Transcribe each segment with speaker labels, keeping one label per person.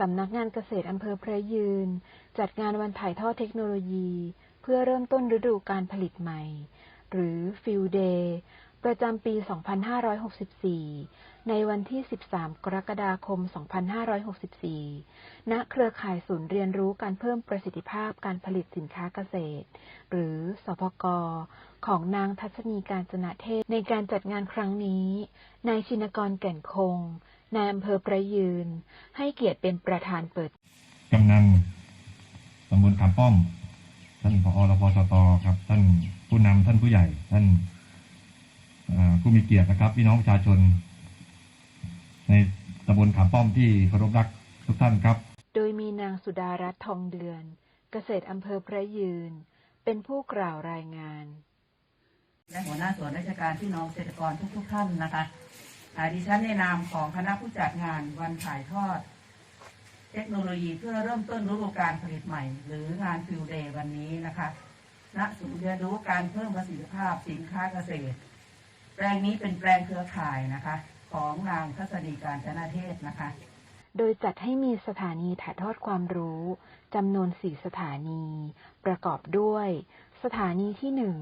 Speaker 1: สำนักงานเกษตรอำเภอพระยืน จัดงานวันถ่ายทอดเทคโนโลยี เพื่อเริ่มต้นฤดูการผลิตใหม่ หรือ Field Day ประจำปี 2564 ในวันที่ 13 กรกฎาคม 2564 ณ เครือข่ายศูนย์เรียนรู้การเพิ่มประสิทธิภาพการผลิตสินค้าเกษตร หรือสพก ของนางทัศนีการจนะเทศในการจัดงานครั้งนี้ นายชินกรแก่นคง นายอำเภอประยืน ให้เกียรติเป็นประธานเปิด
Speaker 2: กำนันตำบลขามป้อม ท่านผอรพสตครับ ท่านผู้นำท่านผู้ใหญ่ ท่านเอ่อผู้มีเกียรตินะครับ พี่น้องประชาชน ในตำบลขามป้อมที่เคารพรักทุกท่านครับ
Speaker 1: โดยมีนางสุดารัตน์ทองเดือน เกษตรอำเภอพระยืน เป็นผู้กล่าวรายงาน
Speaker 3: และหัวหน้าส่วนราชการพี่น้องเกษตรกรทุกๆท่านนะคะอ่า ดิฉันในนามของคณะผู้จัดงานวันถ่ายทอด เทคโนโลยีเพื่อเริ่มต้นฤดูการผลิตใหม่ หรืองานฟิวเดย์วันนี้นะคะณศูนย์เรียนรู้การเพิ่มประสิทธิภาพสินค้าเกษตร แปลงนี้เป็นแปลงเครือข่ายนะคะ ของนางทัศนีการชนาเทศนะคะ
Speaker 1: โดยจัดให้มีสถานีถ่ายทอดความรู้จำนวนสี่สถานี ประกอบด้วย สถานีที่หนึ่ง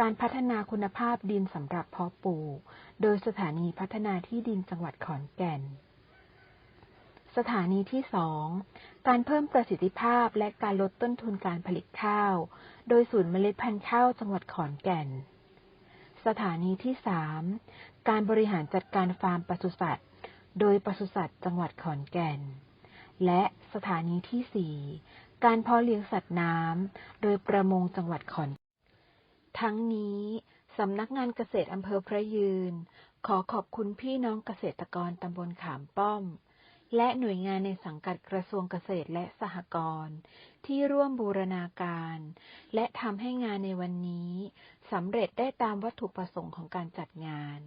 Speaker 1: การพัฒนาคุณภาพดินสำหรับเพาะปลูก โดยสถานีพัฒนาที่ดินจังหวัดขอนแก่น สถานีที่สองการเพิ่มประสิทธิภาพและการลดต้นทุนการผลิตข้าว โดยศูนย์เมล็ดพันธุ์ข้าวจังหวัดขอนแก่น สถานีที่สามการบริหารจัดการฟาร์มปศุสัตว์ โดยปศุสัตว์จังหวัดขอนแก่น และสถานีที่สี่การเพาะเลี้ยงสัตว์น้ำ โดยประมงจังหวัดขอนแก่น ทั้งนี้สำนักงานเกษตรอำเภอพระยืน ขอขอบคุณพี่น้องเกษตรกรตำบลขามป้อม และหน่วยงานในสังกัดกระทรวงเกษตรและสหกรณ์ที่ร่วมบูรณาการ และทำให้งานในวันนี้สำเร็จได้ตามวัตถุประสงค์ของการจัดงาน